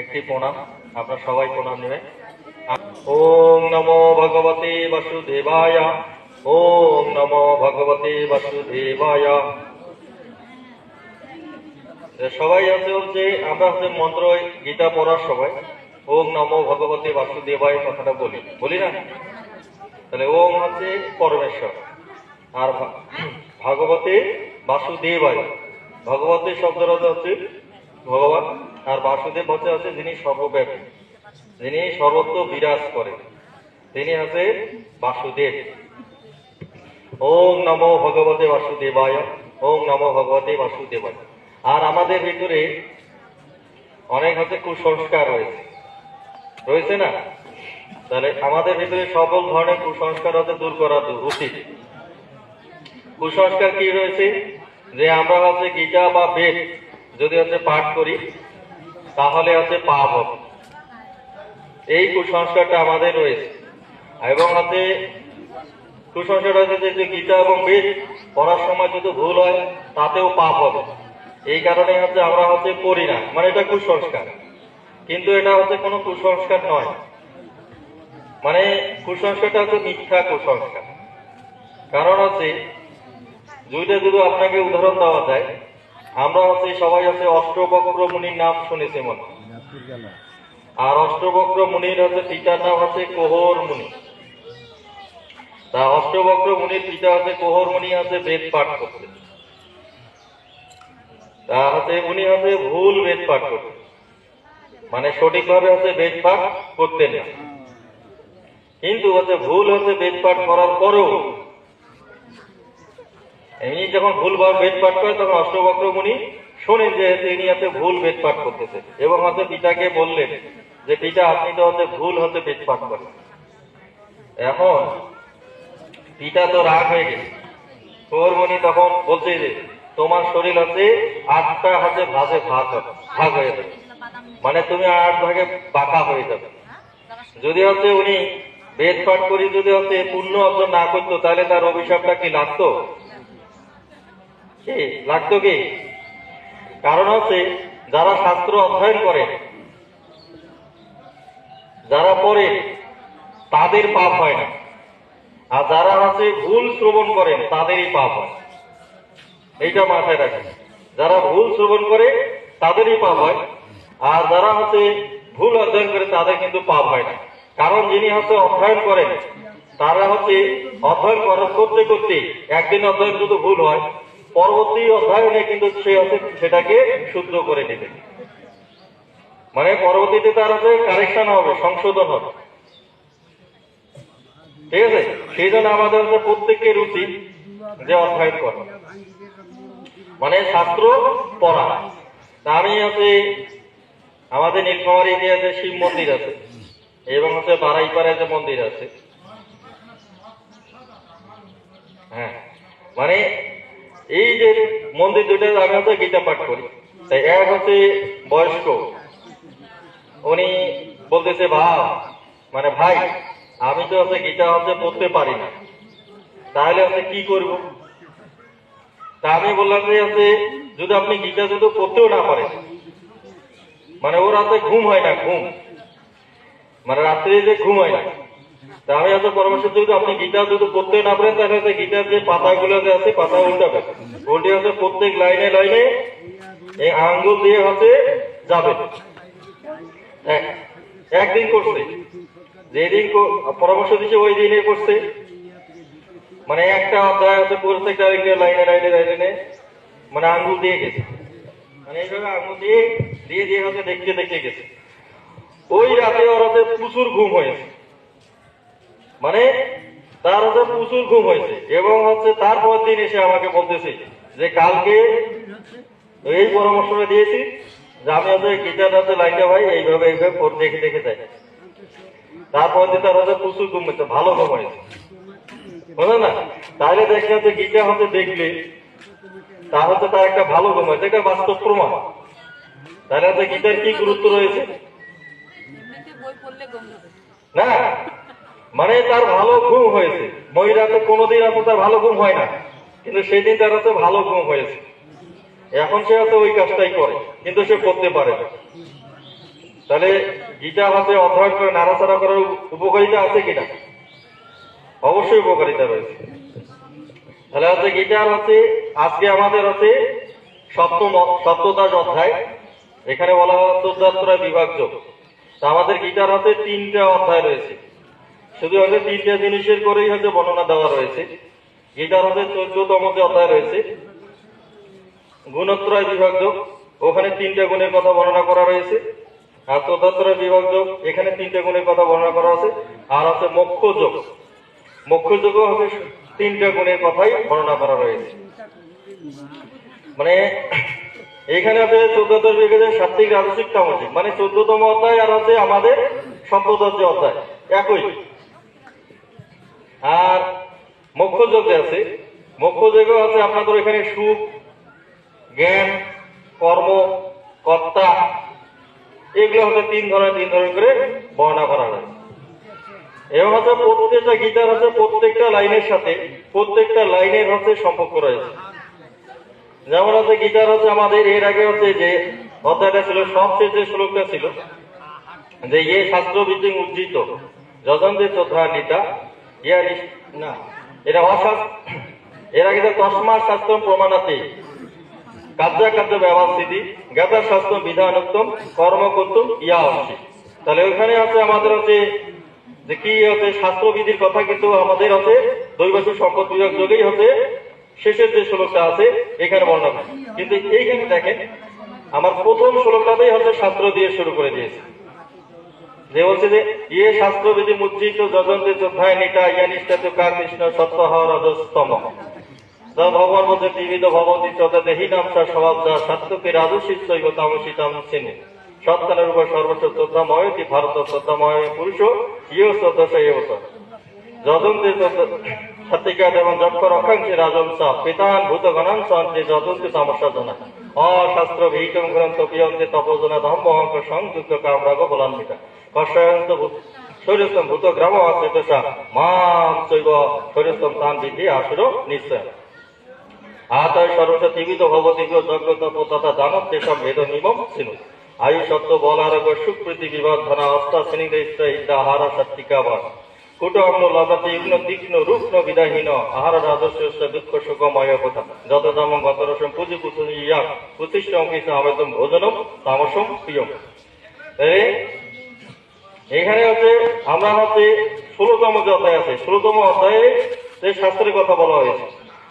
একটি প্রণাম। আপনার সবাই প্রণাম নেবেন। ওম নমো ভগবতে বাসুদেবায়। ওম নমো ভগবতে বাসুদেবায়। সবাই আছে হচ্ছে, আমরা হচ্ছে মন্ত্র, গীতা পড়ার সময় ওম নমো ভগবতে বাসুদেবায় কথাটা বলি। বলি না? তাহলে ওম হচ্ছে পরমেশ্বর। আর ভাগবতে বাসুদেবায়। ভগবতের শব্দটা হচ্ছে ভগবান আর বাসুদেব হচ্ছে হচ্ছে যিনি সর্বব্যাপী, যিনি সর্বত্র বিরাজ করেন তিনি হচ্ছে বাসুদেব। ওম নমো ভগবতে বাসুদেবায়, ওম নমো ভগবতে বাসুদেবায়। আর আমাদের ভিতরে অনেক হচ্ছে কুসংস্কার রয়েছে। রয়েছে না? তাহলে আমাদের ভিতরে সকল ধরনের কুসংস্কার হচ্ছে দূর করা উচিত। কুসংস্কার কি রয়েছে? যে আমরা হচ্ছে গীতা বা বেদ যদি হচ্ছে পাঠ করি, তাহলে হচ্ছে পাপ হবে এই কুসংস্কারটা আমাদের রয়েছে। এবং হচ্ছে কুসংস্কার রয়েছে যে- গীতা এবং বেদ পড়ার সময় যদি ভুল হয়, তাতেও পাপ হবে। এই কারণে হচ্ছে আমরা হচ্ছে পড়ি না। মানে এটা কুসংস্কার। কিন্তু এটা হচ্ছে কোনো কুসংস্কার নয়। মানে কুসংস্কারটা হচ্ছে মিথ্যা কুসংস্কার। কারণ হচ্ছে, দুইটা যদি আপনাকে উদাহরণ দেওয়া যায় আমরা হচ্ছে, সবাই হচ্ছে অষ্টবক্র মুনির নাম শুনেছি মনে আর অষ্টবক্র মুনির হচ্ছে পিতার নাম হচ্ছে কোহর মুনি তা অষ্টবক্র মুনির পিতা হচ্ছে কোহর মুনি হচ্ছে বেদ পাঠ করতে তা হচ্ছে, উনি হচ্ছে ভুল বেদ পাঠ করতেন। মানে সঠিকভাবে হচ্ছে বেদ পাঠ করতেন না। কিন্তু হচ্ছে ভুল হচ্ছে বেদ পাঠ করার পরেও এমনি যখন ভুল বেদ পাঠ করে, তখন অষ্টবক্র মুনি শোনেন যে তিনি হচ্ছে ভুল বেদ পাঠ করতেছে। এবং হচ্ছে পিতাকে বললেন যে, পিতা, আপনি তো হচ্ছে ভুল হচ্ছে বেদ পাঠ করেন। এখন পিতা তো রাগ হয়ে গেছে। কৌরমণি তখন বলছে যে, তোমার শরীর হচ্ছে আটটা হচ্ছে ভাগে ভাগ ভাগ হয়ে যাবে। মানে তুমি আট ভাগে বাঁকা হয়ে যাবে। যদি হচ্ছে উনি বেদ পাঠ করি, যদি হচ্ছে পূর্ণ অর্জন না করতো, তাহলে তার অভিশাপটা কি লাগতো? কি? লাগতো কি? কারণ হচ্ছে, যারা শাস্ত্র অধ্যয়ন করে, যারা পড়ে, তাদের পাপ হয় না। আর যারা হচ্ছে ভুল শ্রবণ করেন তাদেরই পাপ হয়। এইটা মাথায় রাখেন যারা ভুল শ্রবণ করে, তাদেরই পাপ হয়। আর যারা হচ্ছে, ভুল অধ্যয়ন করে, তাদের কিন্তু পাপ হয় না। কারণ যিনি হচ্ছে অধ্যয়ন করেন, তারা হচ্ছে, অধ্যয়ন করা করতে করতে, একদিন অধ্যয়ন যদি ভুল হয়। পরবর্তী অধ্যয়নে কিন্তু সে হচ্ছে সেটাকে শুদ্ধ করে নেবে। মানে পরবর্তীতে তার হচ্ছে কারেকশন হবে, সংশোধন হবে। ঠিক আছে? সেই জন্য আমাদের প্রত্যেকের উচিত যে অধ্যয়ন করা। মানে শাস্ত্র পড়া। আমি হচ্ছে আমাদের নীলফামারী ইতিহাসে শিব মন্দির আছে, এবং হচ্ছে বারাইপাড়ায় যে মন্দির আছে। হ্যাঁ। মানে এই যে মন্দির দুটো আমি হচ্ছে গীতা পাঠ করি। তাই এক হচ্ছে বয়স্ক। উনি বলতেছে ভাব মানে ভাই, আমি তো হচ্ছে গীতা হচ্ছে পড়তে পারি না। তাহলে হচ্ছে কি করব? তা আমি বললাম যে, হচ্ছে যদি আপনি গীতা যদি পড়তেও না পারেন মানে ওর হাতে ঘুম হয় না, ঘুম। মানে রাত্রে যে ঘুম হয় না। আমি হচ্ছে পরামর্শ যদি আপনি গীতা যদি করতে না পারেন, তাহলে গীতার যে পাতাগুলো যে আছে পাতা উল্টাবে উল্টে হচ্ছে প্রত্যেক লাইনে লাইনে এই আঙ্গুল দিয়ে হচ্ছে যাবে। একদিন করছে। যেদিন পরামর্শ দিচ্ছে ওই দিনে করছে। মানে একটা অধ্যায় হচ্ছে প্রত্যেকটা লাইনে লাইনে লাইনে মানে আঙ্গুল দিয়ে গেছে। মানে এইভাবে আঙ্গুল দিয়ে দিয়ে দিয়ে হচ্ছে দেখতে দেখতে গেছে। ওই রাতে ওর প্রচুর ঘুম হয়েছে। মানে তার হচ্ছে প্রচুর ঘুম হয়েছে এবং হচ্ছে তারপর দিন এসে আমাকে বলতেছে যে কালকে এই পরামর্শটা দিয়েছি যে আমি হচ্ছে গিটার হচ্ছে লাইনটা ভাই এইভাবে এইভাবে পড়ে দেখে দেখে যাই। তারপর দিন তার হচ্ছে প্রচুর ঘুম হয়েছে ভালো ঘুম হয়েছে। বুঝলো না? তাহলে দেখে হচ্ছে গীতা হচ্ছে দেখলে তার হচ্ছে তার একটা ভালো ঘুম হয়েছে এটা বাস্তব প্রমাণ। তাহলে হচ্ছে গিটার কি গুরুত্ব রয়েছে? না। মানে তার ভালো ঘুম হয়েছে। মহিলাতে কোনোদিন আছে তার ভালো ঘুম হয় না। কিন্তু সেদিন তার হচ্ছে ভালো ঘুম হয়েছে। এখন সে হয়তো ওই কাজটাই করে, কিন্তু সে করতে পারে না। তাহলে গীতা হাতে অধ্যয়ন করে নাড়াচাড়া করার উপকারিতা আছে কিনা? অবশ্যই উপকারিতা রয়েছে। তাহলে হচ্ছে গীতার হচ্ছে, আজকে আমাদের হচ্ছে সপ্তম সপ্তদশ অধ্যায়। এখানে বলা হচ্ছে যাত্রা বিভাজ্য তা আমাদের গীতার হাতে তিনটা অধ্যায় রয়েছে। শুধু হচ্ছে তিনটা জিনিসের করেই হচ্ছে বর্ণনা দেওয়া রয়েছে। গীতার হাতে চোদ্দতম যে অধ্যায় রয়েছে, গুণত্রয় বিভাজ্য ওখানে তিনটা গুণের কথা বর্ণনা করা রয়েছে। আর চোদ্দত্রয় বিভাজ্য এখানে তিনটা গুণের কথা বর্ণনা করা আছে। আর আছে মোক্ষ যোগ মোক্ষ যোগ হবে তিনটা গুণের কথাই বর্ণনা করা রয়েছে। মানে এখানে আছে চোদ্দতর বিভাগে সাত্বিক রাজসিক তামসিক। মানে চোদ্দতম অধ্যায় আর আছে আমাদের যে অধ্যায়, একই। আর মোক্ষ যোগে আছে। মোক্ষ যোগে আছে আপনাদের এখানে সুখ, জ্ঞান, কর্ম, কর্তা, এগুলো হচ্ছে তিন ধরনের তিন ধরনের করে বর্ণনা করা হয়। এবং হচ্ছে প্রত্যেকটা গীতার হচ্ছে প্রত্যেকটা লাইনের সাথে প্রত্যেকটা লাইনের হচ্ছে সম্পর্ক রয়েছে। যেমন হচ্ছে গীতার হচ্ছে আমাদের এর আগে হচ্ছে যে অধ্যায়টা ছিল সবচেয়ে যে শ্লোকটা ছিল, যে ইয়ে শাস্ত্রবিদ্যুৎ উজ্জিত চোদ্ধা নিতা ইয়া নিস- না, এটা অশাস্ত্র এর যে শাস্ত্র আছে। আমাদের হচ্ছে, যে কি হচ্ছে, শাস্ত্রবিধির কথা কিন্তু আমাদের হচ্ছে দৈবাসী সম্পদ বিভাগ যোগেই হচ্ছে, শেষের যে শ্লোকটা আছে, এখানে বর্ণনা কিন্তু এইখানে দেখেন, আমার প্রথম শ্লোকটাতেই হচ্ছে শাস্ত্র দিয়ে শুরু করে দিয়েছে। যে বলছে যে ইয়ে শাস্ত্রবিধি মুদ্রিত যজন্তে যোদ্ধায় নিকা ইয়া নিষ্ঠা কা কৃষ্ণ সত্যহ রজস্তম। যা ভগবান বলছে, ত্রিবিধ ভগবতী চোদ্দা দেহি নাম সা স্বভাব যা সাত্তকে রাজসী শৈব তামসী তাম চিনে সত্তানের উপর সর্বস্ব শ্রদ্ধাময় কি ভারত শ্রদ্ধাময় পুরুষ ইয়ে শ্রদ্ধা ইয়ে যদন্তে সত্যিকা এবং যক্ষ রক্ষাংশে রাজংসা পিতান ভূত গণাংশে যদন্তে সমস্যা জনা অশাস্ত্র ভীতম গ্রন্থ পিয়ন্তে তপজনা ধম্ম অঙ্ক সংযুক্ত কামরাগ বলান্বিতা। কষায়ন্ত শৈরস্তম ভূত গ্রাম আশ্রিতসা মাম চৈব শৈরস্তম তান বিধি আসুর নিশ্চয়। আতয় সর্বসতীবিদ ভবতী যজ্ঞ তপ তথা দানব তেসব ভেদ নিমম সিনু। আয়ু সত্য বল আরোগ্য সুপ্রীতি বিবাদ ধনা অস্তা শ্রেণির ইচ্ছা আহার সত্তিকা বর কুটঅম্ন লতাতে ইগ্ন তীক্ষ্ণ রুগ্ন বিদাহীন আহার রাজস্য দুঃখ সুখময় কথা। যত দম গত রসম পুজি ইয়া প্রতিষ্ঠ অঙ্কিত আবেদন, ভোজনম, তামসম, প্রিয়ম। এখানে হচ্ছে আমরা হচ্ছে ষোলতম যে অধ্যায় আছে, ষোলতম অধ্যায়ে যে শাস্ত্রের কথা বলা হয়েছে।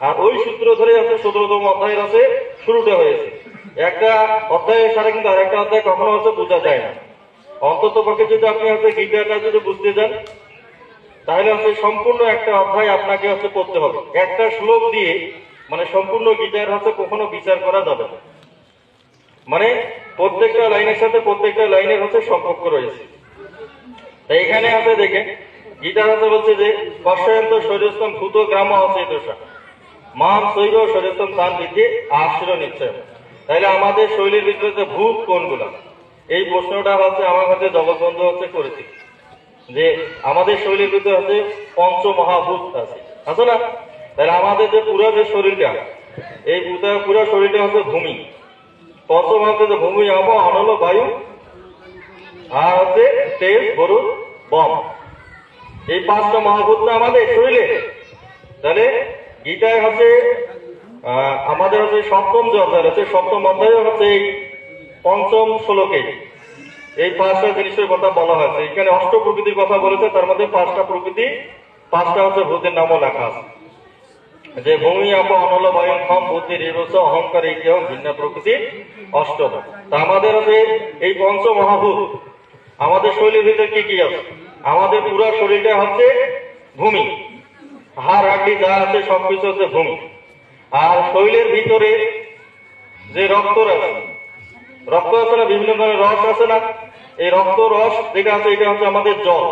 আর ওই সূত্র ধরে আছে সতেরোতম অধ্যায়ের আছে শুরুটা হয়েছে। একটা অধ্যায় ছাড়া কিন্তু আরেকটা অধ্যায় কখনো হচ্ছে বোঝা যায় না। অন্তত পক্ষে যদি আপনি হচ্ছে গীতাটা যদি বুঝতে যান তাহলে হচ্ছে সম্পূর্ণ একটা অধ্যায় আপনাকে হচ্ছে পড়তে হবে। একটা শ্লোক দিয়ে মানে সম্পূর্ণ গীতার হচ্ছে কখনো বিচার করা যাবে না। মানে প্রত্যেকটা লাইনের সাথে প্রত্যেকটা লাইনের হচ্ছে সম্পর্ক রয়েছে। তাই এখানে আছে দেখেন গীতার হাতে বলছে যে কর্ষয়ন্ত শৈরস্তম ভূত গ্রাম আছে দোষা মান শৈব শৈরস্তম তান বৃদ্ধি আশ্রয় নিশ্চয় তাহলে আমাদের শৈলীর ভিতরে ভূত কোনগুলা? এই প্রশ্নটা হচ্ছে আমার কাছে জগৎবন্ধু হচ্ছে করেছে। যে আমাদের শরীরের ভিতরে হচ্ছে পঞ্চ মহাভূত আছে। আছে না? তাহলে আমাদের যে পুরো যে শরীরটা, এই পুরো শরীরটা হচ্ছে ভূমি। পঞ্চ মহাভূত যে ভূমি আব অনল বায়ু, আর হচ্ছে তেল গরু বম। এই পাঁচটা মহাভূত না আমাদের শরীরে। তাহলে গীতায় হচ্ছে আমাদের হচ্ছে সপ্তম যে অধ্যায় আছে সপ্তম অধ্যায় হচ্ছে এই পঞ্চম শ্লোকে। এই পাঁচটা জিনিসের কথা বলা হয়েছে। এখানে অষ্ট প্রকৃতির কথা বলেছে, তার মধ্যে পাঁচটা প্রকৃতি, পাঁচটা হচ্ছে ভূতের নামও লেখা আছে। যে ভূমি আপ অনল বয়ন বুদ্ধি রেবস অহংকার, এই কেউ ভিন্ন প্রকৃতি অষ্টম তা আমাদের হচ্ছে এই পঞ্চ মহাভূত, আমাদের শরীরের ভিতরে কি কি আছে? আমাদের পুরো শরীরটা হচ্ছে ভূমি। হাড় হাড্ডি যা আছে সবকিছু হচ্ছে ভূমি। আর শরীরের ভিতরে যে রক্ত আছে রক্ত আছে না? বিভিন্ন ধরনের রস আছে না? এই রক্ত, রস, যেটা আছে, এটা হচ্ছে আমাদের জল।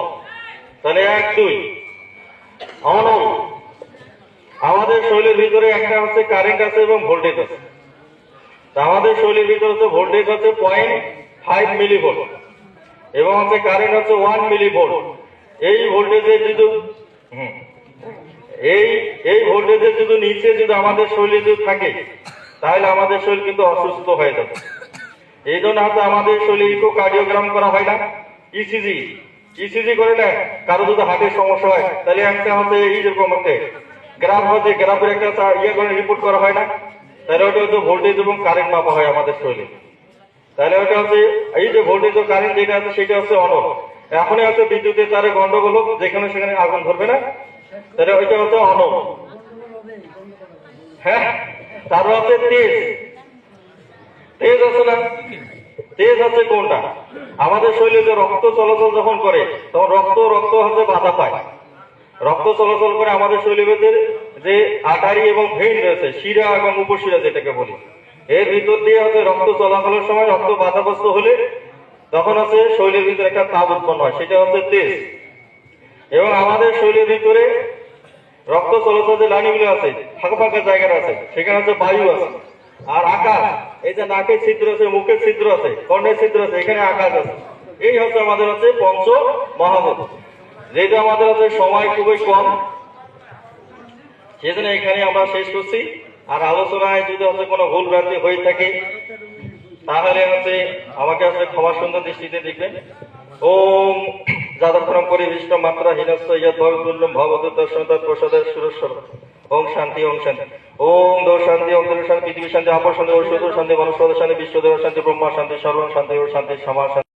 তাহলে এক, দুই। অনল। আমাদের শরীরের ভিতরে একটা হচ্ছে কারেন্ট আছে এবং ভোল্টেজ আছে। আমাদের শরীরের ভিতরে হচ্ছে ভোল্টেজ হচ্ছে পয়েন্ট ফাইভ মিলি ভোল্ট এবং হচ্ছে কারেন্ট হচ্ছে ওয়ান মিলি ভোল্ট এই ভোল্টেজের যদি এই এই ভোল্টেজের যদি নিচে যদি আমাদের শরীরে যদি থাকে, তাহলে আমাদের শরীর কিন্তু অসুস্থ হয়ে যাবে। এই জন্য হয়তো আমাদের শরীরে ইকোকার্ডিওগ্রাম করা হয় না। ইসিজি ইসিজি করে না কারও যদি হার্টের সমস্যা হয়, তাহলে একটা হচ্ছে এই যেরকম হচ্ছে গ্রাফ হচ্ছে, গ্রাফের একটা ইয়ে করে রিপোর্ট করা হয় না। তাহলে ওটা হচ্ছে ভোল্টেজ এবং কারেন্ট মাপা হয় আমাদের শরীরে তাহলে ওটা হচ্ছে, এই যে ভোল্টেজ ও কারেন্ট যেটা আছে, সেটা হচ্ছে অনল এখনই হচ্ছে বিদ্যুতের তারে গন্ডগোল হোক, যেখানে সেখানে আগুন ধরবে না। তাহলে ওইটা হচ্ছে অনল হ্যাঁ তারপর হচ্ছে তেজ। তেজ আছে না? তেজ আছে কোনটা? আমাদের শরীরে রক্ত চলাচল যখন করে, তখন রক্ত রক্ত হচ্ছে বাধা পায়। রক্ত চলাচল করে আমাদের শরীরের যে আটারি এবং ভেইন রয়েছে, শিরা এবং উপশিরা যেটাকে বলি, এর ভিতর দিয়ে হচ্ছে রক্ত চলাচলের সময় রক্ত বাধাগ্রস্ত হলে তখন হচ্ছে শরীরের ভিতরে একটা তাপ উৎপন্ন হয়, সেটা হচ্ছে তেজ। এবং আমাদের শরীরের ভিতরে রক্ত চলাচল যে লাইনগুলো আছে, ফাঁকা ফাঁকা জায়গা আছে, সেখানে হচ্ছে বায়ু আছে। আর আকাশ, এই যে নাকের ছিদ্র আছে মুখের ছিদ্র আছে কর্ণের ছিদ্র আছে, এখানে আকাশ আছে। এই হচ্ছে আমাদের হচ্ছে পঞ্চ মহাভূত যেহেতু আমাদের হচ্ছে সময় খুবই কম, সেজন্য এখানে আমরা শেষ করছি। আর আলোচনায় যদি হচ্ছে কোনো ভুল ভ্রান্তি হয়ে থাকে, তাহলে হচ্ছে আমাকে হচ্ছে ক্ষমা সুন্দর দৃষ্টিতে দেখবেন। ওম যাদক্ষরম পরিবিষ্ট মাত্রা হীনস্ত ইয়দ্ভবতুল্যম ভবতু দর্শনতাৎ প্রসাদের সুরেশ্বর ওম শান্তি ওম শান্তি। ওম দর শান্তি অন্তর শান্তি পৃথিবী শান্তি আপন শান্তি ঔষধ শান্তি মনুষ্য শান্তি বিশ্বদেব শান্তি, ব্রহ্মা শান্তি সর্ব শান্তি শান্তি, সমাজ